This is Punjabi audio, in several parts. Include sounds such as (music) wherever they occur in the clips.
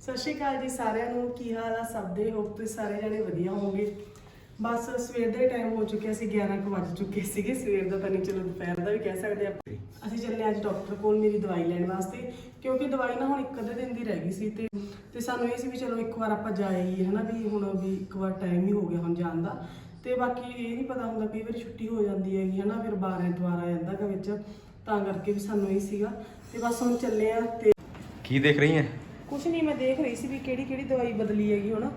ਸਤਿ ਸ਼੍ਰੀ ਅਕਾਲ ਜੀ ਸਾਰਿਆਂ ਨੂੰ। ਕੀ ਹਾਲ ਆ ਸਭ ਦੇ? ਹੋਪ ਤੁਸੀਂ ਸਾਰੇ ਜਣੇ ਵਧੀਆ ਹੋਵੋਗੇ। ਬਸ ਸਵੇਰ ਦੇ ਟਾਈਮ ਹੋ ਚੁੱਕਿਆ ਸੀ 11 ਕੁ ਵੱਜ ਚੁੱਕੇ ਸੀਗੇ। ਸਵੇਰ ਦਾ ਤਾਂ ਨਹੀਂ, ਚਲੋ ਦੁਪਹਿਰ ਦਾ ਵੀ ਕਹਿ ਸਕਦੇ ਆਪਾਂ ਅਸੀਂ ਚੱਲੇ ਅੱਜ ਡਾਕਟਰ ਕੋਲ ਮੇਰੀ ਦਵਾਈ ਲੈਣ ਵਾਸਤੇ, ਕਿਉਂਕਿ ਦਵਾਈ ਨਾ ਹੁਣ ਇੱਕ ਅੱਧੇ ਦਿਨ ਦੀ ਰਹਿ ਗਈ ਸੀ ਤੇ ਤੇ ਸਾਨੂੰ ਇਹ ਸੀ ਵੀ ਚਲੋ ਇੱਕ ਵਾਰ ਆਪਾਂ ਜਾਈਏ ਹਨਾ ਵੀ ਹੁਣ ਵੀ ਇੱਕ ਵਾਰ ਟਾਈਮ ਹੀ ਹੋ ਗਿਆ ਹੁਣ ਜਾਣ ਦਾ। ਤੇ ਬਾਕੀ ਇਹ ਨਹੀਂ ਪਤਾ ਹੁੰਦਾ, ਕਈ ਵਾਰੀ ਛੁੱਟੀ ਹੋ ਜਾਂਦੀ ਹੈਗੀ, ਹਨਾ ਫਿਰ ਬਾਰ ਐਤਵਾਰ ਆ ਜਾਂਦਾ ਗਾ ਵਿੱਚ। ਤਾਂ ਕਰਕੇ ਵੀ ਸਾਨੂੰ ਇਹ ਸੀਗਾ। ਤੇ ਬਸ ਹੁਣ ਚੱਲੇ ਆ ਤੇ ਕੀ ਦੇਖ ਰਹੀ ਹੈ ਕੁਛ ਨਹੀਂ ਮੈਂ ਦੇਖ ਰਹੀ ਸੀ ਵੀ ਕਿਹੜੀ ਕਿਹੜੀ ਦਵਾਈ ਬਦਲੀ ਹੈਗੀ ਹੁਣ।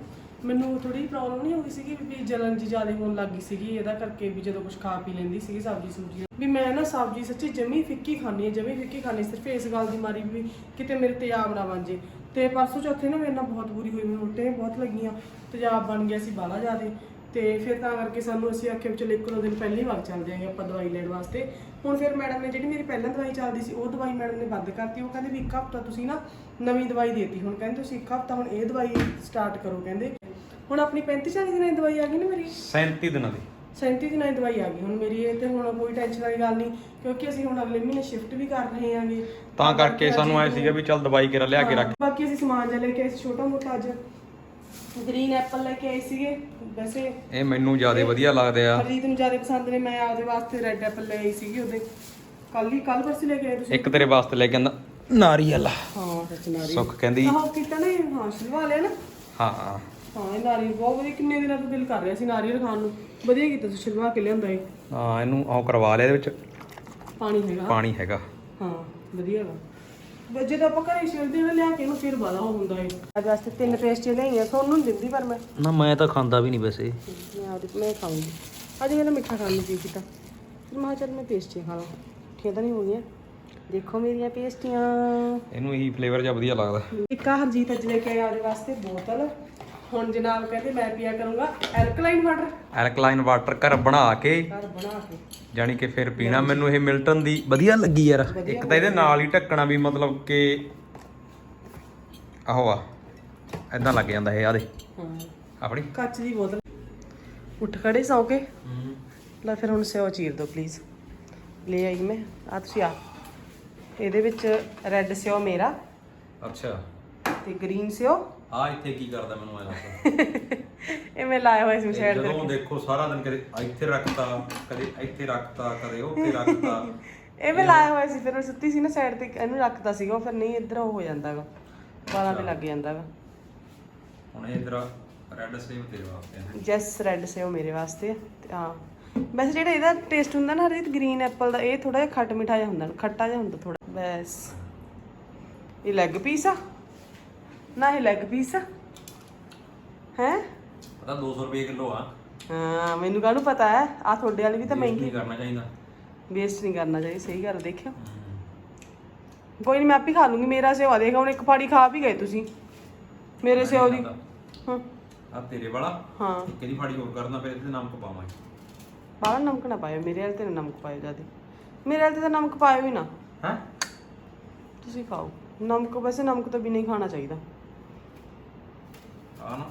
ਮੈਨੂੰ ਥੋੜੀ ਪ੍ਰੋਬਲਮ ਨਹੀਂ ਹੋ ਗਈ ਸੀਗੀ ਵੀ ਜਲਨ ਜੀ ਜ਼ਿਆਦਾ ਹੋਣ ਲੱਗ ਗਈ ਸੀਗੀ, ਇਹਦਾ ਕਰਕੇ ਵੀ ਜਦੋਂ ਕੁਝ ਖਾ ਪੀ ਲੈਂਦੀ ਸੀਗੀ ਸਬਜ਼ੀ ਸੁਬਜ਼ੀ ਵੀ ਮੈਂ ਨਾ ਸਬਜ਼ੀ ਸੱਚੀ ਜਮੀ ਫਿੱਕੀ ਖਾਣੀ ਹੈ ਜਮੀ ਫਿੱਕੀ ਖਾਣੀ ਸਿਰਫ ਇਸ ਗੱਲ ਦੀ ਮਾਰੀ ਵੀ ਕਿਤੇ ਮੇਰੇ ਤੇਜ਼ਾਬ ਨਾ ਬਣ ਜੇ ਤੇ ਪਰਸੋਂ ਚੌਥੇ ਨਾ ਮੇਰੇ ਨਾਲ ਬਹੁਤ ਬੁਰੀ ਹੋਈ ਮੈਨੂੰ ਉਲਟੀਆਂ ਬਹੁਤ ਲੱਗੀਆਂ। ਤੇਜ਼ਾਬ ਬਣ ਗਿਆ ਸੀ ਬਾਲਾ ਜ਼ਿਆਦਾ। ਤੇ ਫਿਰ ਤਾਂ ਕਰਕੇ ਸਾਨੂੰ ਅਸੀਂ ਆਖਿਆ ਵੀ ਚਲੋ ਇੱਕ ਦੋ ਦਿਨ ਪਹਿਲਾਂ ਹੀ ਵਗ ਚੱਲਦੇ ਆਂਗੇ ਆਪਾਂ ਦਵਾਈ ਲੈਣ ਵਾਸਤੇ। ਹੁਣ ਫਿਰ ਮੈਡਮ ਨੇ ਜਿਹੜੀ ਮੇਰੀ ਪਹਿਲਾਂ ਦਵਾਈ ਚੱਲਦੀ ਸੀ ਉਹ ਦਵਾਈ ਮੈਡਮ ਨੇ ਬੰਦ ਕਰਤੀ। ਉਹ ਕਹਿੰਦੇ ਵੀ ਇੱਕ ਹਫ਼ਤਾ ਤੁਸੀਂ ਨਾ ਨਵੀਂ ਦਵਾਈ ਦੇਤੀ। ਹੁਣ ਕਹਿੰਦੇ ਤੁਸੀਂ ਇੱਕ ਹਫ਼ਤਾ ਹੁਣ ਇਹ ਦਵਾਈ ਸਟਾਰਟ ਕਰੋ ਕਹਿੰਦੇ। ਹੁਣ ਆਪਣੀ 35 40 ਦਿਨਾਂ ਦੀ ਦਵਾਈ ਆ ਗਈ ਨਾ ਮੇਰੀ? 37 ਦਿਨਾਂ ਦੀ। 37 ਦਿਨਾਂ ਦੀ ਦਵਾਈ ਆ ਗਈ ਹੁਣ ਮੇਰੀ। ਇਹ ਤੇ ਹੁਣ ਕੋਈ ਟੈਨਸ਼ਨ ਵਾਲੀ ਗੱਲ ਨਹੀਂ ਕਿਉਂਕਿ ਅਸੀਂ ਹੁਣ ਅਗਲੇ ਮਹੀਨੇ ਸ਼ਿਫਟ ਵੀ ਕਰ ਰਹੇ ਆਂਗੇ। ਤਾਂ ਕਰਕੇ ਸਾਨੂੰ ਐ ਸੀਗਾ ਵੀ ਚੱਲ ਦਵਾਈ ਕਿਰਾ ਲਿਆ ਕੇ ਰੱਖ। ਬਾਕੀ ਅਸੀਂ ਸਮਾਨ ਜਿਹਾ ਲੈ ਕੇ ਆਏ ਸੀ ਛੋਟਾ ਮੋਟਾ ਅੱਜ। ਗ੍ਰੀਨ ਐਪਲ ਲੈ ਕੇ ਆਏ ਸੀਗੇ। ਵੈਸੇ ਇਹ ਮੈਨੂੰ ਜ਼ਿਆਦਾ ਵਧੀਆ ਲੱਗਦੇ ਆ। ਹਰਜੀਤ ਨੂੰ ਜ਼ਿਆਦਾ ਪਸੰਦ ਨੇ ਮੈਂ ਆਪਦੇ ਵਾਸਤੇ ਰੈੱਡ ਐਪਲ ਲੈ ਆਈ ਸੀਗੀ ਉਹਦੇ। ਕੱਲ ਹੀ ਕੱਲ ਪਰਸੋਂ ਲੈ ਕੇ ਆਏ ਤੁਸੀਂ? ਇੱਕ ਤੇਰੇ ਵਾਸਤੇ ਲੈ ਕੇ ਆਂਦਾ ਨਾਰੀਅਲ। ਹਾਂ ਸੱਚ ਨਾਰੀ ਸੁੱਖ ਕਹਿੰਦੀ। ਆਹ ਕੀਤਾ ਨਾ ਇਹ, ਹਾਂ ਸ਼ਿਲਵਾ ਲਿਆ ਨਾ। ਹਾਂ। ਹਾਂ ਇਹ ਨਾਰੀਅਲ ਬਹੁਤ ਵਧੀਆ ਕਿੰਨੇ ਦਿਨਾਂ ਤੋਂ ਦਿਲ ਕਰ ਰਿਹਾ ਸੀ ਨਾਰੀਅਲ ਖਾਣ ਨੂੰ। ਵਧੀਆ ਕੀਤਾ ਤੁਸੀਂ ਸ਼ਿਲਵਾ ਕੇ ਲਿਆਂਦਾ ਇਹ। ਹਾਂ ਇਹਨੂੰ ਆਉ ਕਰਵਾ ਲਿਆ ਇਹਦੇ ਵਿੱਚ। ਪਾਣੀ ਹੈਗਾ। ਪਾਣੀ ਹੈਗਾ। ਹਾਂ ਵਧੀਆ ਵਾ। ਜਦੋਂ ਆਪਾਂ ਘਰੇ ਛਿਲਦੇ ਹਾਂ ਲਿਆ ਕੇ ਇਹਨੂੰ ਫਿਰ ਬਾਲਾ ਹੋ ਹੁੰਦਾ ਏ। ਅੱਜ ਵਾਸਤੇ ਤਿੰਨ ਪੇਸਟੀਆਂ ਲਈਆਂ ਤੁਹਾਨੂੰ ਨਹੀਂ ਦਿੰਦੀ ਪਰ ਮੈਂ। ਨਾ ਮੈਂ ਤਾਂ ਖਾਂਦਾ ਵੀ ਨਹੀਂ ਵੈਸੇ। ਮੈਂ ਆਪਦੇ ਮੈਂ ਖਾਊਂਗੀ। ਅੱਜ ਮੇਰਾ ਮਿੱਠਾ ਖਾਣ ਨੂੰ ਜੀ ਕੀਤਾ। ਫਿਰ ਮੈਂ ਕਿਹਾ ਚੱਲ ਮੈਂ ਪੇਸਟੀਆਂ ਖਾ ਲਾਂ। ਖੇਦਾ ਨਹੀਂ ਹੋਣੀਆਂ। ਦੇਖੋ ਮੇਰੀਆਂ ਪੇਸਟੀਆਂ। ਇਹਨੂੰ ਇਹੀ ਫਲੇਵਰ ਜਿਹਾ ਵਧੀਆ ਲੱਗਦਾ। ਇੱਕ ਆ ਹਰਜੀਤ ਅੱਜ ਲੈ ਕੇ ਆਇਆ ਉਹਦੇ ਵਾਸਤੇ ਬੋਤਲ। ਹੁਣ ਜਨਾਬ ਕਹਿੰਦੇ ਮੈਂ ਪੀਆ ਕਰੂੰਗਾ ਐਲਕਲਾਈਨ ਵਾਟਰ ਐਲਕਲਾਈਨ ਵਾਟਰ ਘਰ ਬਣਾ ਕੇ। ਘਰ ਬਣਾ ਕੇ। ਜਾਨੀ ਕਿ ਫਿਰ ਪੀਣਾ ਮੈਨੂੰ ਇਹ ਮਿਲਟਨ ਦੀ ਵਧੀਆ ਲੱਗੀ ਯਾਰ। ਇੱਕ ਤਾਂ ਇਹਦੇ ਨਾਲ ਹੀ ਢੱਕਣਾ ਵੀ ਮਤਲਬ ਕਿ ਆਹੋ ਆ ਇਦਾਂ ਲੱਗ ਜਾਂਦਾ ਇਹ ਆ ਦੇ। ਆਪਣੀ? ਕੱਚ ਦੀ ਬੋਤਲ। ਉੱਠ ਖੜੇ ਸੌ ਕੇ ਲੈ ਫਿਰ ਹੁਣ ਸਿਓ ਚੀਰ ਦਿਓ ਪਲੀਜ਼ ਲੈ ਆਈ ਮੈਂ। ਆ ਤੁਸੀਂ ਆ। ਇਹਦੇ ਵਿੱਚ ਰੈੱਡ ਸਿਓ ਮੇਰਾ ਅੱਛਾ। ਤੇ ਗ੍ਰੀਨ ਸਿਓ। ਆ ਇੱਥੇ ਕੀ ਕਰਦਾ ਮੈਨੂੰ ਐ ਦੱਸ (laughs) ਇਹ ਮੈਂ ਲਾਇਆ ਹੋਇਆ ਸੀ ਸਾਈਡ ਤੇ ਜਦੋਂ ਦੇਖੋ ਸਾਰਾ ਦਿਨ ਕਦੇ ਇੱਥੇ ਰੱਖਤਾ ਕਦੇ ਇੱਥੇ ਰੱਖਤਾ ਕਦੇ ਉੱਥੇ ਰੱਖਤਾ। (laughs) ਇਹ ਮੈਂ ਲਾਇਆ ਹੋਇਆ ਸੀ ਫਿਰ ਮੈਂ ਸੁੱਤੀ ਸੀ ਨਾ ਸਾਈਡ ਤੇ ਇਹਨੂੰ ਰੱਖਦਾ ਸੀਗਾ ਉਹ ਫਿਰ ਨਹੀਂ ਇੱਧਰ ਉਹ ਹੋ ਜਾਂਦਾਗਾ ਵਾਲਾਂ ਤੇ ਲੱਗ ਜਾਂਦਾਗਾ। ਹੁਣ ਇਧਰ ਰੈੱਡ ਸੇਵ ਤੇਰੇ ਵਾਸਤੇ ਹੈ ਜੈਸ ਰੈੱਡ ਸਿਓ ਮੇਰੇ ਵਾਸਤੇ ਹਾਂ। ਵੈਸੇ ਜਿਹੜਾ ਇਹਦਾ ਟੇਸਟ ਹੁੰਦਾ ਨਾ ਹਰਜੀਤ ਗ੍ਰੀਨ ਐਪਲ ਦਾ ਇਹ ਥੋੜਾ ਜਿਹਾ ਖੱਟ ਮਿੱਠਾ ਜਿਹਾ ਹੁੰਦਾ ਖੱਟਾ ਜਿਹਾ ਹੁੰਦਾ ਥੋੜਾ ਬਸ। ਇਹ ਲੈਗ ਪੀਸ ਆ। ਨਾ ਇਹ ਲੈਗ ਪੀਸ ਹੈ? ਪਤਾ 200 ਰੁਪਏ ਕਿਲੋ ਆ। ਹਾਂ ਮੈਨੂੰ ਕਾਹਨੂੰ ਪਤਾ ਹੈ? ਆ ਤੁਹਾਡੇ ਵਾਲੀ ਵੀ ਤਾਂ ਮਹਿੰਗੀ। ਨਹੀਂ ਕਰਨਾ ਚਾਹੀਦਾ। ਵੇਸਟ ਨਹੀਂ ਕਰਨਾ ਚਾਹੀਦਾ ਸਹੀ ਗੱਲ ਦੇਖਿਓ। ਕੋਈ ਨਹੀਂ ਮੈਂ ਆਪ ਹੀ ਖਾ ਲੂੰਗੀ। ਮੇਰਾ ਸੇਵਾ ਦੇਖ ਹੁਣ ਇੱਕ ਫਾੜੀ ਖਾ ਵੀ ਗਏ ਤੁਸੀਂ। ਮੇਰੇ ਸੇਵਾ ਦੀ। ਹਾਂ। ਆ ਤੇਰੇ ਵਾਲਾ? ਹਾਂ। ਇੱਕ ਦੀ ਫਾੜੀ ਹੋਰ ਕਰਨਾ ਫਿਰ ਇਹਦੇ ਨਾਮ ਪਾਵਾਂਗੇ। ਬਾਹਰ ਨਮਕ ਨਾ ਪਾਇਓ ਮੇਰੇ ਵਾਲੇ ਤੇ ਨਮਕ ਪਾਇਓ ਜਿਆਦੇ। ਮੇਰੇ ਵਾਲੇ ਤੇ ਤਾਂ ਨਮਕ ਪਾਇਓ ਹੀ ਨਾ। ਹੈ? ਤੁਸੀਂ ਖਾਓ। ਨਮਕ ਵੈਸੇ ਨਮਕ ਤੋਂ ਬਿਨਾਂ ਹੀ ਖਾਣਾ ਚਾਹੀਦਾ। ਆ ਨਾ?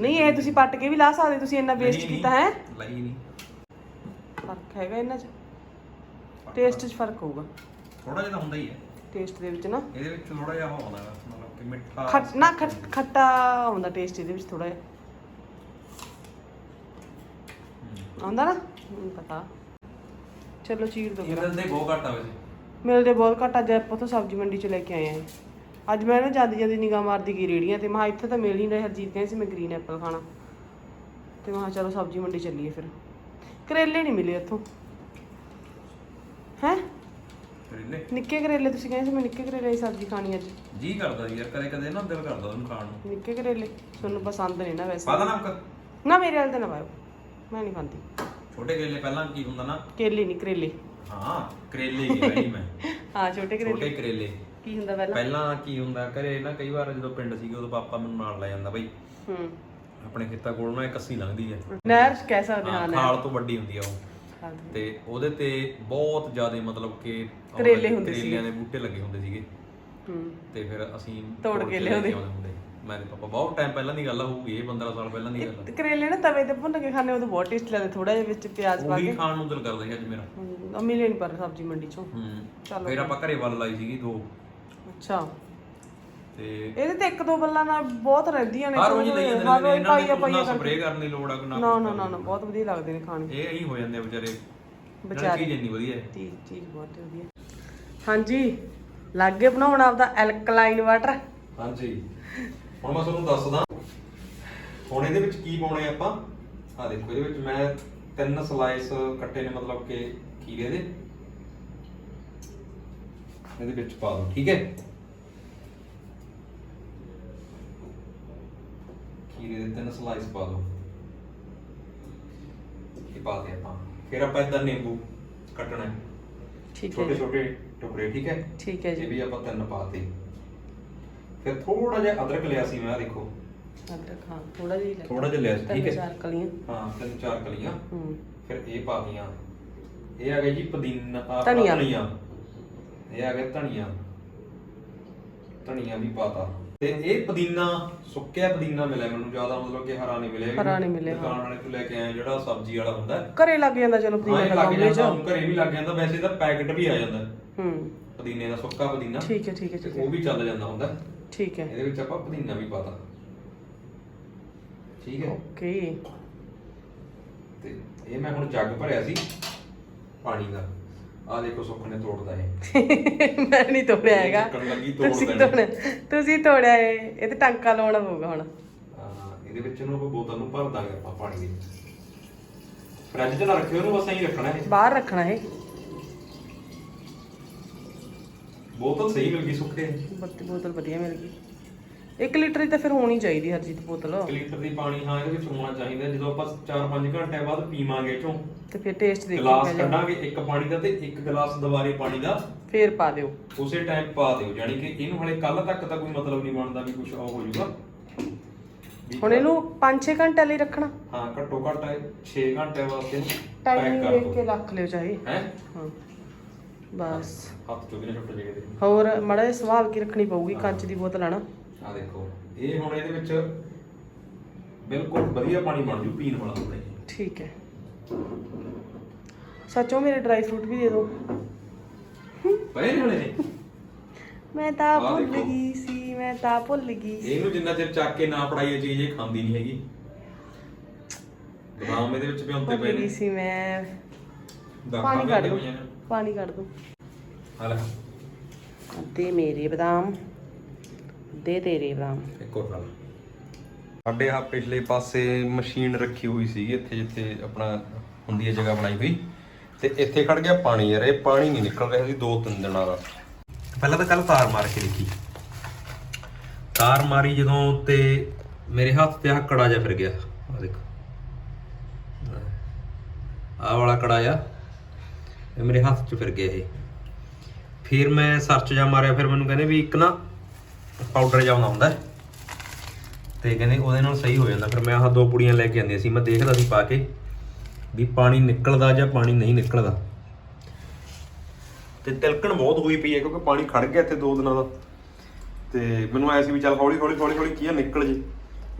ਨਹੀਂ ਇਹ ਤੁਸੀਂ ਪੱਟ ਕੇ ਵੀ ਲਾ ਸਕਦੇ ਤੁਸੀਂ ਇੰਨਾ ਵੇਸਟ ਨਹੀਂ, ਨਹੀਂ। ਕੀਤਾ ਹੈ? ਲਈ ਨਹੀਂ। ਫ਼ਰਕ ਹੈਗਾ ਇਹਨਾਂ 'ਚ। ਟੇਸਟ 'ਚ ਫ਼ਰਕ ਹੋਊਗਾ। ਥੋੜਾ ਜਿਹਾ ਤਾਂ ਹੁੰਦਾ ਹੀ ਹੈ। ਟੇਸਟ ਦੇ ਵਿੱਚ ਨਾ। ਇਹਦੇ ਵਿੱਚ ਥੋੜਾ ਜਿਹਾ ਉਹ ਆਉਂਦਾ ਮਤਲਬ ਕਿ ਮਿੱਠਾ ਖੱਟ ਨਾ ਖੱਟ- ਖੱਟਾ ਆਉਂਦਾ ਟੇਸਟ ਇਹਦੇ ਵਿੱਚ ਥੋੜਾ ਜਿਹਾ। ਆਉਂਦਾ ਨਾ? ਮੈਨੂੰ ਪਤਾ। ਚਲੋ ਚੀਰ ਦੋ ਇਹਦੇ ਦੇ ਬਹੁਤ ਘੱਟ ਆ ਵੈਸੇ। ਮਿਲਦੇ ਬਹੁਤ ਘੱਟ ਅੱਜ ਆਪਾਂ ਤੋਂ ਸਬਜ਼ੀ ਮੰਡੀ ਚ ਲੈ ਕੇ ਆਏ ਆ ਅੱਜ ਮੈਂ ਨਾ ਜਾਂਦੀ ਜਾਂਦੀ ਨਿਗਾਹ ਮਾਰਦੀ ਗਈ ਰੇੜੀਆਂ ਤੇ ਮੈਂ ਕਿਹਾ ਇੱਥੇ ਤਾਂ ਮਿਲ ਨਹੀਂ ਰਿਹਾ ਹਰਜੀਤ ਕਹਿੰਦੀ ਸੀ ਮੈਂ ਗ੍ਰੀਨ ਐਪਲ ਖਾਣਾ। ਤੇ ਮੈਂ ਕਿਹਾ ਚਲੋ ਸਬਜ਼ੀ ਮੰਡੀ ਚੱਲੀਏ ਫਿਰ। ਕਰੇਲੇ ਨਹੀਂ ਮਿਲੇ ਇੱਥੋਂ। ਹੈ? ਕਰੇਲੇ? ਨਿੱਕੇ ਕਰੇਲੇ ਤੁਸੀਂ ਕਹਿੰਦੇ ਸੀ ਮੈਂ ਨਿੱਕੇ ਕਰੇਲੇ ਦੀ ਸਬਜ਼ੀ ਖਾਣੀ ਅੱਜ। ਜੀ ਕਰਦਾ ਯਾਰ ਕਦੇ ਕਦੇ ਨਾ ਦਿਲ ਕਰਦਾ ਉਹਨੂੰ ਖਾਣ ਨੂੰ। ਨਿੱਕੇ ਕਰੇਲੇ ਤੁਹਾਨੂੰ ਪਸੰਦ ਨਹੀਂ ਨਾ ਵੈਸੇ। ਪਾਦਾ ਨਮਕ ਨਾ ਮੇਰੇ ਵਾਲੇ ਤੇ ਨਾ ਪਾਇਓ ਮੈਂ ਨਹੀਂ ਖਾਂਦੀ। ਛੋਟੇ ਕਰੇਲੇ ਪਹਿਲਾਂ ਕੀ ਹੁੰਦਾ ਨਾ? ਕੇਲੇ ਨਹੀਂ ਕਰੇਲੇ। ਹਾਂ ਕਰੇਲੇ ਹੀ ਹੈ ਮੈਂ। ਹਾਂ ਛੋਟੇ ਕਰੇਲੇ। ਛੋਟੇ ਕਰੇਲੇ। ਕੀ ਹੁੰਦਾ ਪਹਿਲਾਂ? ਪਹਿਲਾਂ ਕੀ ਹੁੰਦਾ ਘਰੇ ਨਾ ਕਈ ਵਾਰ ਜਦੋਂ ਪਿੰਡ ਸੀਗੇ ਉਦੋਂ ਪਾਪਾ ਮੈਨੂੰ ਨਾਲ ਲੈ ਜਾਂਦਾ ਬਈ। ਹੂੰ। ਆਪਣੇ ਖੇਤਾਂ ਕੋਲ ਨਾ ਇੱਕ ਕੱਸੀ ਲੰਘਦੀ ਹੈ ਨਹਿਰ ਕਹਿ ਸਕਦੇ ਹਾਂ ਨਹਿਰ ਖਾਲ ਤੋਂ ਵੱਡੀ ਹੁੰਦੀ ਆ ਉਹ। ਤੇ ਉਹਦੇ ਤੇ ਬਹੁਤ ਜ਼ਿਆਦਾ ਮਤਲਬ ਕਿ ਉਹ ਕਰੇਲੇ ਹੁੰਦੇ ਕਰੇਲਿਆਂ ਦੇ ਬੂਟੇ ਲੱਗੇ ਹੁੰਦੇ ਸੀਗੇ। ਹੂੰ। ਤੇ ਫਿਰ ਅਸੀਂ ਤੋੜ ਕੇ ਲਿਆਉਂਦੇ। ਹੁੰਦੇ ਮੈਂ ਤੇ ਪਾਪਾ ਬਹੁਤ ਟਾਈਮ ਪਹਿਲਾਂ ਦੀ ਗੱਲ ਹੋਊਗੀ ਇਹ 15 ਸਾਲ ਪਹਿਲਾਂ ਦੀ ਗੱਲ ਕਰੇਲੇ ਨਾ ਤਵੇ ਤੇ ਭੁੰਨ ਕੇ ਖਾਣੇ ਉਦੋਂ ਬਹੁਤ ਟੇਸਟ ਲੱਗਦੇ ਥੋੜਾ ਜਿਹਾ ਵਿੱਚ ਪਿਆਜ਼ ਪਾ ਉਹ ਕੇ। ਵੀ ਖਾਣ ਨੂੰ ਦਿਲ ਕਰਦਾ ਸੀ ਅੱਜ ਮੇਰਾ। ਅੰਮੀ ਲੈਣੀ ਪਰ ਸਬਜ਼ੀ ਮੰਡੀ ਚੋਂ। ਹੂੰ। ਚਲੋ ਫਿਰ। ਆਪਾਂ ਘਰੇ ਵੱਲ ਲਾਈ ਸੀਗੀ ਦੋ। ਅੱਛਾ। ਤੇ ਇਹਦੇ ਤੇ ਇੱਕ ਦੋ ਬੱਲਾਂ ਨਾਲ ਬਹੁਤ ਰਹਿੰਦੀਆਂ ਨੇ ਹਰ ਰੋਜ਼ ਲਈ ਜਾਂਦੇ ਨੇ ਇਹਨਾਂ ਨੇ ਪਾਈਆ ਸਪਰੇਅ ਕਰਨ ਦੀ ਲੋੜ ਆ ਨਾ ਨਾ ਨਾ ਨਾ ਨਾ ਬਹੁਤ ਵਧੀਆ ਲੱਗਦੇ ਨੇ ਖਾਣੇ। ਇਹ ਇਹੀ ਹੋ ਜਾਂਦੇ ਆ ਵਿਚਾਰੇ। ਵਿਚਾਰੇ। ਚੀਜ਼ ਇੰਨੀ ਵਧੀਆ ਹੈ। ਚੀਜ਼ ਚੀਜ਼ ਬਹੁਤ ਵਧੀਆ। ਹਾਂਜੀ ਲਾਗੇ ਬਣਾਉਣਾ ਆਪਦਾ ਐਲਕਲਾਈਨ ਵਾਟਰ ਹਾਂਜੀ। ਹੁਣ ਮੈਂ ਤੁਹਾਨੂੰ ਦੱਸਦਾ ਹੁਣ ਇਹਦੇ ਵਿੱਚ ਕੀ ਪਾਉਣੇ ਆਪਾਂ? ਆ ਦੇਖੋ ਇਹਦੇ ਵਿੱਚ ਮੈਂ ਤਿੰਨ ਸਲਾਈਸ ਕੱਟੇ ਨੇ ਮਤਲਬ ਕਿ ਖੀਰੇ ਦੇ। ਇਹਦੇ ਵਿੱਚ ਪਾ ਦੋ ਠੀਕ ਹੈ? ਖੀਰੇ ਦੇ ਤਿੰਨ ਸਲਾਈਸ ਪਾ ਦੋ ਇਹ ਪਾ ਦੇ ਆਪਾਂ। ਫਿਰ ਆਪਾਂ ਇਦਾਂ ਨਿੰਬੂ ਕੱਟਣਾ ਹੈ। ਠੀਕ ਹੈ ਛੋਟੇ ਜੀ। ਛੋਟੇ ਟੁਕੜੇ ਠੀਕ ਹੈ? ਠੀਕ ਹੈ ਇਹ ਜੀ ਵੀ ਆਪਾਂ ਤਿੰਨ ਪਾਤੇ। ਫਿਰ ਥੋੜਾ ਜਿਹਾ ਅਦਰਕ ਲਿਆ ਸੀ ਮੈਂ ਆਹ ਦੇਖੋ। ਅਦਰਕ ਹਾਂ ਥੋੜਾ ਜਿਹਾ ਹੀ ਲੈ ਥੋੜਾ ਜਿਹਾ ਲਿਆ ਸੀ ਠੀਕ ਤਿੰਨ ਹੈ? ਚਾਰ ਕਲੀਆਂ। ਹਾਂ ਤਿੰਨ ਚਾਰ ਕਲੀਆਂ। ਹੂੰ। ਫਿਰ ਇਹ ਇਹ ਆ ਗਿਆ ਜੀ ਪੁਦੀਨਾ ਧਨੀਆ। ਧਨੀਆ। ਇਹ ਆ ਗਿਆ ਧਨੀਆ। ਧਨੀਆ ਵੀ ਪਾਤਾ। ਤੇ ਇਹ ਪੁਦੀਨਾ ਸੁੱਕਿਆ ਪੁਦੀਨਾ ਮਿਲਿਆ ਮੈਨੂੰ ਜ਼ਿਆਦਾ ਮਤਲਬ ਕਿ ਹਰਾ ਨਹੀਂ ਮਿਲਿਆ ਹਰਾ ਨਹੀਂ ਮਿਲਿਆ, ਦੁਕਾਨ ਵਾਲੇ ਤੋਂ ਲੈ ਕੇ ਆਇਆ ਜਿਹੜਾ ਸਬਜ਼ੀ ਵਾਲਾ ਹੁੰਦਾ ਹੈ। ਘਰੇ ਲੱਗ ਜਾਂਦਾ ਚਲੋ ਹਾਂ ਪੁਦੀਨਾ ਇਹ ਦਾ ਲੱਗ ਜਾਂਦਾ ਵਿੱਚ। ਹੁਣ ਘਰੇ ਵੀ ਲੱਗ ਜਾਂਦਾ ਵੈਸੇ ਤਾਂ ਪੈਕਟ ਵੀ ਆ ਜਾਂਦਾ। ਹੂੰ। ਪੁਦੀਨੇ ਦਾ ਸੁੱਕਾ ਪੁਦੀਨਾ। ਠੀਕ ਹੈ ਠੀਕ ਹੈ ਤੇ ਠੀਕ ਉਹ ਹੈ। ਵੀ ਚੱਲ ਜਾਂਦਾ ਹੁੰਦਾ। ਠੀਕ ਹੈ। ਇਹਦੇ ਵਿੱਚ ਆਪਾਂ ਪੁਦੀਨਾ ਵੀ ਪਾਤਾ ਠੀਕ ਹੈ। ਓਕੇ। ਤੇ ਇਹ ਮੈਂ ਹੁਣ ਜੱਗ ਭਰਿਆ ਸੀ ਪਾਣੀ ਦਾ। ਆ ਦੇਖੋ ਸੁੱਖ ਨੇ ਤੋੜਦਾ ਇਹ। (laughs) ਮੈਂ ਨਹੀਂ ਤੋੜਿਆ ਹੈਗਾ। ਚੱਕਣ ਲੱਗੀ ਤੋੜ ਤੁਸੀਂ ਦੇਣਾ। ਤੁਸੀਂ ਤੋੜਿਆ ਇਹ। ਇਹ ਤੇ ਟਾਂਕਾ ਲਾਉਣਾ ਪਊਗਾ ਹੁਣ। ਹਾਂ, ਇਹਦੇ ਵਿੱਚ ਨੂੰ ਆਪਾਂ ਬੋਤਲ ਨੂੰ ਭਰ ਦਾਂਗੇ ਆਪਾਂ ਪਾਣੀ ਦੀ ਫ੍ਰਿਜ 'ਚ ਨਾ ਰੱਖਿਓ ਇਹਨੂੰ ਬਸ ਐਂ ਰੱਖਣਾ ਹੈ ਬਾਹਰ ਰੱਖਣਾ ਇਹ। ਬੋਤਲ ਸਹੀ ਮਿਲ ਗਈ ਬੱਤੀ ਬੋਤਲ ਵਧੀਆ ਮਿਲ ਗਈ। 1 ਲੀਟਰ ਦੀ ਤਾਂ ਫਿਰ ਹੋਣੀ ਚਾਹੀਦੀ ਹਰਜੀਤ ਬੋਤਲ। 1 ਲੀਟਰ ਦੀ ਪਾਣੀ ਹਾਂ ਇਹਦੇ ਵਿੱਚ ਹੋਣਾ ਚਾਹੀਦਾ ਜਦੋਂ ਆਪਾਂ 4-5 ਘੰਟੇ ਬਾਅਦ ਪੀਵਾਂਗੇ ਚੋਂ। ਤੇ ਫਿਰ ਟੇਸਟ ਦੇਖੀ ਗਲਾਸ ਪਹਿਲੇ। ਕੱਢਾਂਗੇ ਇੱਕ ਪਾਣੀ ਦਾ ਤੇ ਇੱਕ ਗਲਾਸ ਦੁਬਾਰੇ ਪਾਣੀ ਦਾ। ਫੇਰ ਪਾ ਦਿਓ। ਉਸੇ ਟਾਈਮ ਪਾ ਦਿਓ ਯਾਨੀ ਕਿ ਇਹਨੂੰ ਹਲੇ ਕੱਲ ਤੱਕ ਤਾਂ ਕੋਈ ਮਤਲਬ ਨਹੀਂ ਬਣਦਾ ਵੀ ਕੁਝ ਉਹ ਹੋ ਜਾਊਗਾ। ਵੀ ਹੁਣ ਇਹਨੂੰ 5-6 ਘੰਟੇ ਲਈ ਰੱਖਣਾ। ਹਾਂ ਘੱਟੋ ਘੱਟ 6 ਘੰਟੇ ਵਾਸਤੇ ਟਾਈਮਿੰਗ ਦੇਖ ਕੇ ਰੱਖ ਲਿਓ ਚਾਹੇ। ਹੈ? ਹਾਂ। ਬਸ। ਹੱਥ ਚੋਂ ਵੀ ਨਾ ਟੁੱਟ ਜਾਏ ਕਿਤੇ। ਹੋਰ ਮੜਾ ਸੰਭਾਲ ਕੇ ਰੱਖਣੀ ਪਊਗੀ ਕੱਚ ਦੀ ਬੋਤਲ ਆ ਨਾ। ਆ ਦੇਖੋ ਇਹ ਹੁਣ ਇਹਦੇ ਵਿੱਚ ਬਿਲਕੁਲ ਵਧੀਆ ਪਾਣੀ ਬਣ ਜੂ ਪੀਣ ਵਾਲਾ ਹੁੰਦਾ ਠੀਕ ਹੈ। ਸੱਚੋ ਮੇਰੇ ਡਰਾਈ ਫਰੂਟ ਵੀ ਦੇ ਦਿਓ। ਪਏ ਨੇ ਹਲੇ ਨੇ ਮੈਂ ਤਾਂ ਆਹ ਭੁੱਲ ਦੇਖੋ। ਗਈ ਸੀ ਮੈਂ ਤਾਂ ਭੁੱਲ ਗਈ ਸੀ। ਇਹਨੂੰ ਜਿੰਨਾ ਚਿਰ ਚੱਕ ਕੇ ਨਾ ਪੜਾਈ ਇਹ ਚੀਜ਼ ਇਹ ਖਾਂਦੀ ਨਹੀਂ ਹੈਗੀ। ਬਦਾਮ ਇਹਦੇ ਵਿੱਚ ਪਿਉਂਦੇ ਭੁੱਲ ਪਏ ਗਈ ਨੇ। ਸੀ ਮੈਂ। ਦਾਖਾਂ ਪਾਣੀ ਕੱਢ ਹੋਈਆਂ ਨੇ। ਪਾਣੀ ਕੱਢ ਦੋ। ਆ ਲੈ। ਅੱਧੇ ਮੇਰੇ ਬਦਾਮ। ਦੇ ਤੇਰੇ ਬਦਾਮ ਇੱਕ ਹੋਰ ਸਾਡੇ ਆ ਪਿਛਲੇ ਪਾਸੇ ਮਸ਼ੀਨ ਰੱਖੀ ਹੋਈ ਸੀਗੀ, ਇੱਥੇ ਜਿੱਥੇ ਆਪਣਾ ਹੁੰਦੀ ਹੈ ਜਗ੍ਹਾ ਬਣਾਈ ਹੋਈ। ਤੇ ਇੱਥੇ ਖੜ ਗਿਆ ਪਾਣੀ ਯਾਰ, ਇਹ ਪਾਣੀ ਨਹੀਂ ਨਿਕਲ ਰਿਹਾ ਸੀ ਦੋ ਤਿੰਨ ਦਿਨਾਂ ਦਾ। ਪਹਿਲਾਂ ਤਾਂ ਕੱਲ ਤਾਰ ਮਾਰ ਕੇ ਦੇਖੀ। ਤਾਰ ਮਾਰੀ ਜਦੋਂ ਤੇ ਮੇਰੇ ਹੱਥ ਤੇ ਆ ਕੜਾ ਜਿਹਾ ਫਿਰ ਗਿਆ। ਆ ਦੇਖੋ। ਆਹ ਵਾਲਾ ਕੜਾ ਆ, ਇਹ ਮੇਰੇ ਹੱਥ 'ਚ ਫਿਰ ਗਿਆ ਇਹ। ਫਿਰ ਮੈਂ ਸਰਚ ਜਾ ਮਾਰਿਆ, ਫਿਰ ਮੈਨੂੰ ਕਹਿੰਦੇ ਵੀ ਇੱਕ ਨਾ ਪਾਊਡਰ ਜਿਹਾ ਹੁੰਦਾ ਤੇ ਕਹਿੰਦੇ ਉਹਦੇ ਨਾਲ ਸਹੀ ਹੋ ਜਾਂਦਾ। ਫਿਰ ਮੈਂ ਆਹ ਦੋ ਪੁੜੀਆਂ ਲੈ ਕੇ ਆਂਦੀਆਂ ਸੀ। ਮੈਂ ਦੇਖਦਾ ਸੀ ਪਾ ਕੇ ਵੀ ਪਾਣੀ ਨਿਕਲਦਾ ਜਾਂ ਪਾਣੀ ਨਹੀਂ ਨਿਕਲਦਾ। ਤੇ ਤਿਲਕਣ ਬਹੁਤ ਹੋਈ ਪਈ ਹੈ ਕਿਉਂਕਿ ਪਾਣੀ ਖੜ ਗਿਆ ਇੱਥੇ ਦੋ ਦਿਨਾਂ ਦਾ। ਤੇ ਮੈਨੂੰ ਐ ਸੀ ਵੀ ਚੱਲ ਹੌਲੀ ਹੌਲੀ ਹੌਲੀ ਹੌਲੀ ਕੀ ਆ, ਨਿਕਲ ਜੇ।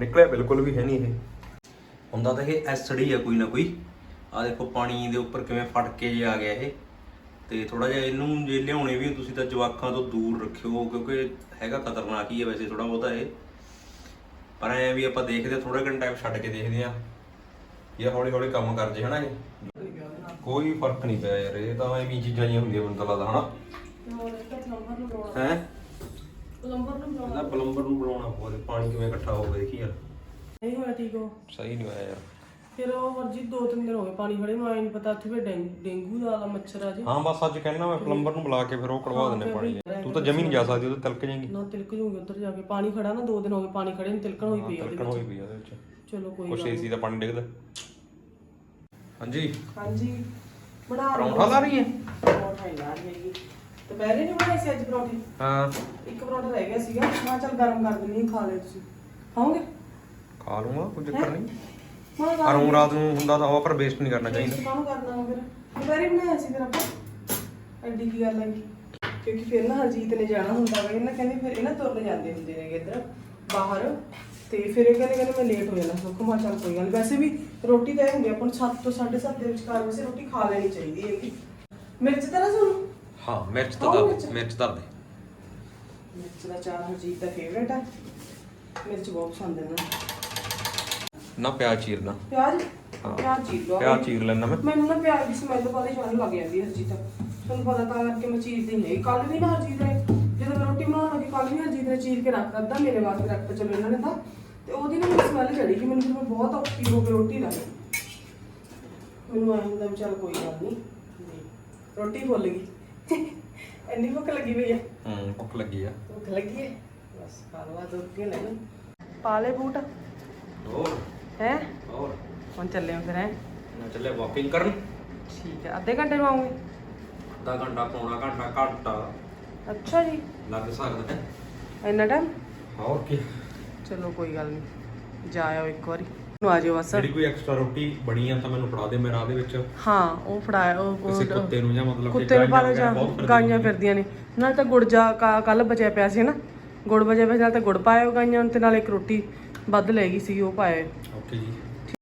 ਨਿਕਲਿਆ ਬਿਲਕੁਲ ਵੀ ਹੈ ਨਹੀਂ ਇਹ। ਹੁੰਦਾ ਤਾਂ ਇਹ ਐਸਡੀ ਆ ਕੋਈ ਨਾ ਕੋਈ। ਆ ਦੇਖੋ ਪਾਣੀ ਦੇ ਉੱਪਰ ਕਿਵੇਂ ਫਟ ਕੇ ਜੇ ਆ ਗਿਆ ਇਹ। ਤੇ ਥੋੜਾ ਜਿਹਾ ਇਹਨੂੰ ਜੇ ਲਿਆਉਣੇ ਵੀ ਤੁਸੀਂ ਤਾਂ ਜਵਾਕਾਂ ਤੋਂ ਦੂਰ ਰੱਖਿਓ ਕਿਉਂਕਿ ਹੈਗਾ ਖਤਰਨਾਕ ਹੀ ਹੈ ਵੈਸੇ ਥੋੜਾ ਬਹੁਤਾ ਇਹ। ਪਰ ਐ ਵੀ ਆਪਾਂ ਦੇਖਦੇ ਥੋੜਾ ਘੰਟਾ ਟਾਈਮ ਛੱਡ ਕੇ ਦੇਖਦੇ ਆ ਇਹ ਹੌਲੀ ਹੌਲੀ ਕੰਮ ਕਰ ਜੇ ਹਨਾ ਇਹ। ਕੋਈ ਫ਼ਰਕ ਨਹੀਂ ਪਿਆ ਯਾਰ ਇਹ ਤਾਂ ਐਵੇਂ ਚੀਜ਼ਾਂ ਜਿਹੀਆਂ ਹੁੰਦੀਆਂ ਮੈਨੂੰ ਤਾਂ ਲੱਗਦਾ ਹਨਾ? ਹੈ? ਪਲੰਬਰ ਨੂੰ ਇਹਦਾ ਪਲੰਬਰ ਨੂੰ ਪਊਗਾ ਪਾਣੀ ਕਿਵੇਂ ਇਕੱਠਾ ਹੋਊਗਾ ਦੇਖੀ ਯਾਰ। ਨਹੀਂ ਹੋਇਆ ਠੀਕ ਹੋ ਸਹੀ ਨਹੀਂ ਹੋਇਆ ਯਾਰ। ਫਿਰ ਉਹ ਵਰਜੀ ਦੋ ਤਿੰਨ ਦਿਨ ਹੋ ਗਏ ਪਾਣੀ ਖੜੇ ਨੂੰ ਆਈ ਨਹੀਂ ਪਤਾ ਉੱਥੇ ਵੀ ਡੈਂਗ- ਡੇਂਗੂ ਦਾ ਵਾਲਾ ਮੱਛਰ ਆ ਜੇ। ਹਾਂ ਬਸ ਅੱਜ ਕਹਿਣਾ ਮੈਂ ਪਲੰਬਰ ਨੂੰ ਬੁਲਾ ਕੇ ਫਿਰ ਉਹ ਕਢਵਾ ਦਿੰਨੇ ਪਾਣੀ। ਜੇ। ਤੂੰ ਤਾਂ ਜਮੀ ਨਹੀਂ ਜਾ ਸਕਦੀ ਉਹ ਤਿਲਕ ਜਾਏਗੀ। ਨਾ ਤਿਲਕ ਜੂਗੇ ਉੱਧਰ ਜਾ ਕੇ ਪਾਣੀ ਖੜਾ ਨਾ ਦੋ ਦਿਨ ਹੋ ਗਏ ਪਾਣੀ ਖੜੇ ਨੂੰ ਤਿਲਕਣ ਹੋਈ ਪਈ ਆ ਉਹਦੇ ਤਿਲਕਣ ਹੋਈ ਪਈ ਆ ਉਹਦੇ ਵਿੱਚ। ਚਲੋ ਕੋਈ ਕੁਛ ਏਸੀ ਦਾ ਪਾਣੀ ਡਿੱਗਦਾ। ਹਾਂਜੀ। ਹਾਂਜੀ। ਬਣਾ ਪਰੌਂਠਾ ਲਾ ਰਹੀ ਹੈ? ਪਰੌਂਠਾ ਹੀ ਲਾ ਰਹੀ ਹੈਗੀ। ਦੁਪਹਿਰੇ ਨਹੀਂ ਬਣਾਈ ਸੀ ਅੱਜ ਪਰੌਂਠੇ? ਹਾਂ। ਇੱਕ ਪਰੌਂਠਾ ਰਹਿ ਗਿਆ ਸੀਗਾ। ਮੈਂ ਕਿਹਾ ਚੱਲ ਗਰਮ ਕਰ ਦਿੰਦੀ ਹਾਂ ਖਾ ਲਿਓ ਤੁਸੀਂ। ਖਾਓਗੇ? ਖਾ ਲੂੰਗਾ ਕੋਈ ਚੱਕਰ ਨਹੀਂ ਪਰ ਉਹ ਰਾਤ ਨੂੰ ਹੁੰਦਾ ਤਾਂ ਉਹ ਪਰ ਵੇਸਟ ਨਹੀਂ ਕਰਨਾ ਚਾਹੀਦਾ। ਕਾਹਨੂੰ ਕਰਨਾ ਵਾ ਫਿਰ? ਦੁਪਹਿਰੇ ਬਣਾਇਆ ਸੀ ਫਿਰ ਆਪਾਂ। ਐਡੀ ਕੀ ਗੱਲ ਹੈਗੀ ਕਿਉਂਕਿ ਫਿਰ ਨਾ ਹਰਜੀਤ ਨੇ ਜਾਣਾ ਹੁੰਦਾ ਵਾ ਇਹਨਾਂ ਕਹਿੰਦੇ ਫਿਰ ਇਹਨਾਂ ਤੁਰਨ ਜਾਂਦੇ ਹੁੰਦੇ ਨੇਗੇ ਇੱਧਰ ਬਾਹਰ। ਤੇ ਫਿਰ ਇਹ ਕਹਿੰਦੇ ਕਹਿੰਦੇ ਮੈਂ ਲੇਟ ਹੋ ਜਾਣਾ ਸੁੱਖ ਮਾ ਚੱਲ ਕੋਈ ਗੱਲ ਨੀ। ਵੈਸੇ ਵੀ ਰੋਟੀ ਤਾਂ ਇਹ ਹੁੰਦੀ ਆ, ਆਪਾਂ ਨੂੰ 7 ਤੋਂ 7:30 ਦੇ ਵਿਚਕਾਰ ਵੈਸੇ ਰੋਟੀ ਖਾ ਲੈਣੀ ਚਾਹੀਦੀ ਹੈਗੀ ਮਿਰਚ ਤਾਂ ਨਾ ਤੁਹਾਨੂੰ? ਹਾਂ ਮਿਰਚ ਤਾਂ ਧਰ ਦੇ, ਮਿਰਚ। ਧਰ ਦੇ ਮਿਰਚ ਦਾ ਚਾਰ ਹਰਜੀਤ ਦਾ ਫੇਵਰੇਟ ਆ। ਮਿਰਚ ਬਹੁਤ ਪਸੰਦ ਹੈ ਨਾ। ਨਾ ਪਿਆਜ਼ ਚੀਰਨਾ ਪਿਆਜ਼? ਹਾਂ। ਪਿਆਜ਼ ਚੀਰ ਲਓ। ਪਿਆਜ਼ ਚੀਰ ਲੈਣਾ ਮੈਂ। ਮੈਨੂੰ ਨਾ ਪਿਆਜ਼ ਦੀ ਸਮੈਲ ਬਾਰੇ ਜਾਣ ਲੱਗ ਜਾਂਦੀ ਹੈ ਹਰਜੀਤ ਤੁਹਾਨੂੰ ਪਤਾ ਤਾਂ ਕਰਕੇ ਮੈਂ ਚੀਰਦੀ ਨਹੀਂ। ਕੱਲ ਵੀ ਨਾ ਹਰਜੀਤ ਨੇ ਜਦੋਂ ਮੈਂ ਰੋਟੀ ਬਣਾਉਣ ਲੱਗੀ ਕੱਲ ਵੀ ਹਰਜੀਤ ਨੇ ਚੀਰ ਕੇ ਰੱਖ ਦਿੱਤਾ ਮੇਰੇ ਵਾਸਤੇ ਰੱਖ ਤਾ ਚਲੋ ਇਹਨਾਂ ਨੇ ਤਾਂ। ਤੇ ਉਹਦੀ ਨਾ ਮੈਨੂੰ ਸਮੈਲ ਚੜੀ ਕਿ ਮੈਨੂੰ ਫਿਰ ਮੈਂ ਬਹੁਤ ਔਖੀ ਹੋ ਕੇ ਰੋਟੀ ਲਾ ਲਈ ਮੈਨੂੰ ਐਂ ਹੁੰਦਾ ਵੀ ਚੱਲ ਕੋਈ ਗੱਲ ਨਹੀਂ। ਰੋਟੀ ਭੁੱਲ ਗਈ। ਇੰਨੀ ਭੁੱਖ ਲੱਗੀ ਪਈ ਹੈ ਹੂੰ ਭੁੱਖ ਲੱਗੀ ਆ। ਭੁੱਖ ਲੱਗੀ ਹੈ ਬਸ ਖਾ ਲਵਾ ਦੋ ਕੇ ਲੈ ਲਓ ਪਾ ਲੈ ਬੂਟ। ਹੋਰ? ਹੈ? ਹੋਰ? ਹੁਣ ਚੱਲੇ ਹਾਂ ਫਿਰ ਹੈ? ਮੈਂ ਚੱਲੇ ਵਾਕਿੰਗ ਕਰਨ। ਠੀਕ ਹੈ ਅੱਧੇ ਘੰਟੇ ਨੂੰ ਆਉਂਗੇ ਅੱਧਾ ਘੰਟਾ ਪੌਣਾ ਘੰਟਾ ਘੱਟ। ਅੱਛਾ ਜੀ। ਲੱਗ ਸਕਦਾ ਹੈ। ਇੰਨਾ ਟਾਈਮ ਹੋਰ ਕੀ? ਚਲੋ ਕੋਈ ਗੱਲ ਨਹੀਂ ਜਾ ਆਓ ਇੱਕ ਵਾਰੀ। ਨੂੰ ਆ ਜਾਓ ਬਸ। ਜਿਹੜੀ ਕੋਈ ਐਕਸਟਰਾ ਰੋਟੀ ਬਣੀ ਆ ਤਾਂ ਮੈਨੂੰ ਫੜਾ ਦੇ ਮੈਂ ਰਾਹ ਦੇ ਵਿੱਚ। ਹਾਂ ਉਹ ਫੜਾਇਆ ਉਹ ਕਿਸੇ ਕੁੱਤੇ ਨੂੰ ਜਾਂ ਮਤਲਬ ਕਿ ਕੁੱਤੇ ਨੂੰ ਪਾ ਲਓ ਗਾਈਆਂ ਜਾਂ ਗਾਈਆਂ। ਫਿਰਦੀਆਂ ਨੇ। ਨਾਲ ਤਾਂ ਗੁੜ ਜਾ ਕੱਲ ਬਚਿਆ ਪਿਆ ਸੀ ਨਾ। ਗੁੜ ਬਚਿਆ ਪਿਆ ਨਾਲ ਤਾਂ ਗੁੜ ਪਾਇਓ ਗਾਈਆਂ ਤੇ ਨਾਲ ਇੱਕ ਰੋਟੀ। ਵੱਧ ਲੈ ਗਈ ਸੀ ਉਹ ਪਾਇਓ ਓਕੇ ਜੀ।